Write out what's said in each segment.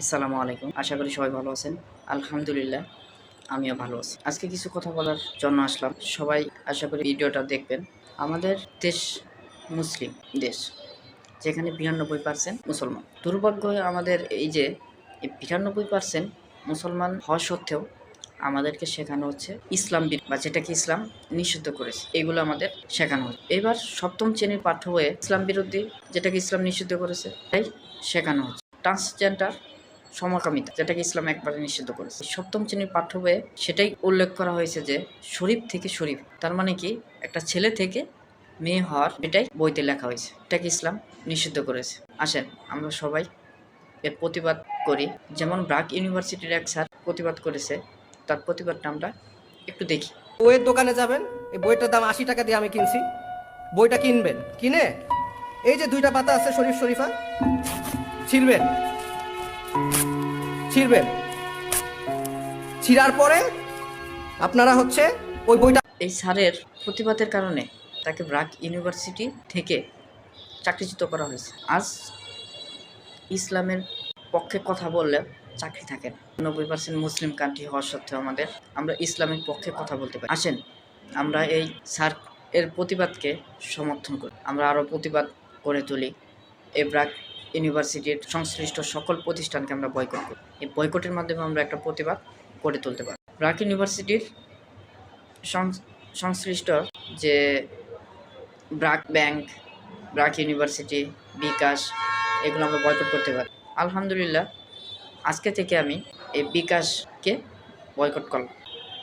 আসসালামু আলাইকুম। আশা করি সবাই ভালো আছেন। আলহামদুলিল্লাহ, আমিও ভালো আছি। আজকে কিছু কথা বলার জন্য আসলাম। সবাই আশা করি ভিডিওটা দেখবেন। আমাদের দেশ মুসলিম দেশ, যেখানে বিরানব্বই পার্সেন্ট মুসলমান। দুর্ভাগ্য আমাদের এই যে বিরানব্বই পার্সেন্ট মুসলমান হওয়া সত্ত্বেও আমাদেরকে শেখানো হচ্ছে ইসলাম বা যেটাকে ইসলাম নিষিদ্ধ করেছে। এগুলো আমাদের শেখানো হচ্ছে। এবার সপ্তম শ্রেণির পাঠ্য বইয়ে ইসলাম বিরোধী যেটাকে ইসলাম নিষিদ্ধ করেছে, তাই শেখানো হচ্ছে। ট্রান্সজেন্ডার সমকামিতা, যেটাকে ইসলাম একবারে নিষিদ্ধ করেছে। সপ্তম শ্রেণির পাঠ্য বইয়ে সেটাই উল্লেখ করা হয়েছে যে, শরীফ থেকে শরীফ, তার মানে কি, একটা ছেলে থেকে মেয়ে হওয়ার এটাই বইতে লেখা হয়েছে। এটাকে ইসলাম নিষিদ্ধ করেছে। আসেন, আমরা সবাই এর প্রতিবাদ করি। যেমন ব্রাক ইউনিভার্সিটির এক স্যার প্রতিবাদ করেছে, তার প্রতিবাদটা আমরা একটু দেখি। বইয়ের দোকানে যাবেন, এই বইটার দাম আশি টাকা দিয়ে আমি কিনছি। বইটা কিনবেন, কিনে এই যে দুইটা পাতা আছে শরীফ শরীফা, ছিঁড়বেন। ছিঁড়বেন। ছিঁড়ার পরে আপনারা হচ্ছে ওই বইটা এই স্যারের প্রতিবাদের কারণে তাকে ব্রাক ইউনিভার্সিটি থেকে চাকরিচ্যুত করা হয়েছে। আজ ইসলামের পক্ষে কথা বললে চাকরি থাকে নব্বই পার্সেন্ট মুসলিম কান্ট্রি হওয়া সত্ত্বেও আমাদের, আমরা ইসলামের পক্ষে কথা বলতে পারি। আসেন, আমরা এই স্যার এর প্রতিবাদকে সমর্থন করি। আমরা আরও প্রতিবাদ করে তুলি। এই ব্রাক ইউনিভার্সিটির সংশ্লিষ্ট সকল প্রতিষ্ঠানকে আমরা বয়কট করি। এই বয়কটের মাধ্যমে আমরা একটা প্রতিবাদ করে তুলতে পারি ব্রাক ইউনিভার্সিটির সংশ্লিষ্ট যে ব্রাক ব্যাংক, ব্রাক ইউনিভার্সিটি, বিকাশ, এগুলো আমরা বয়কট করতে পারি। আলহামদুলিল্লাহ, আজকে থেকে আমি এই বিকাশকে বয়কট করলাম।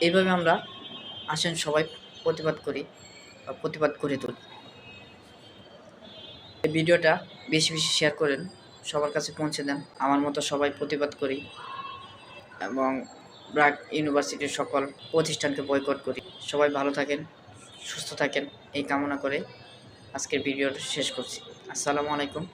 এইভাবে আমরা আসেন সবাই প্রতিবাদ করি, প্রতিবাদ করে তুলি। ভিডিওটা বেশি বেশি শেয়ার করেন, সবার কাছে পৌঁছে দেন। আমার মতো সবাই প্রতিবাদ করি এবং ব্রাক ইউনিভার্সিটির সকল প্রতিষ্ঠানকে বয়কট করি। সবাই ভালো থাকেন, সুস্থ থাকেন, এই কামনা করে আজকের ভিডিওটা শেষ করছি। আসসালামু আলাইকুম।